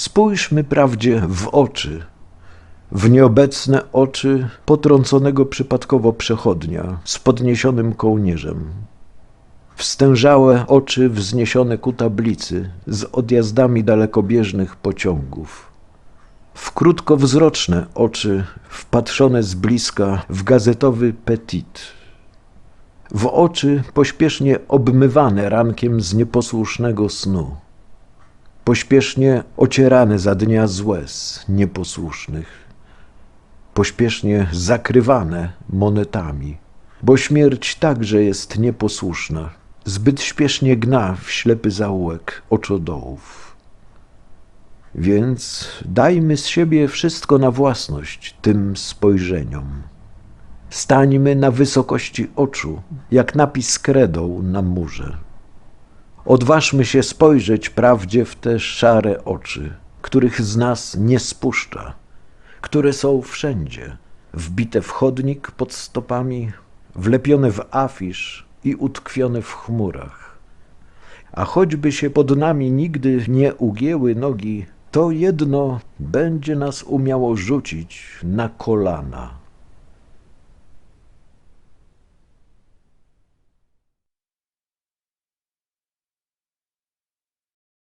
Spójrzmy prawdzie w oczy, w nieobecne oczy potrąconego przypadkowo przechodnia z podniesionym kołnierzem, wstężałe oczy wzniesione ku tablicy z odjazdami dalekobieżnych pociągów, w krótkowzroczne oczy wpatrzone z bliska w gazetowy petit, w oczy pośpiesznie obmywane rankiem z nieposłusznego snu, pośpiesznie ocierane za dnia z łez nieposłusznych, pośpiesznie zakrywane monetami, bo śmierć także jest nieposłuszna, zbyt śpiesznie gna w ślepy zaułek oczodołów. Więc dajmy z siebie wszystko na własność tym spojrzeniom. Stańmy na wysokości oczu, jak napis kredą na murze. Odważmy się spojrzeć prawdzie w te szare oczy, których z nas nie spuszcza, które są wszędzie, wbite w chodnik pod stopami, wlepione w afisz i utkwione w chmurach. A choćby się pod nami nigdy nie ugięły nogi, to jedno będzie nas umiało rzucić na kolana.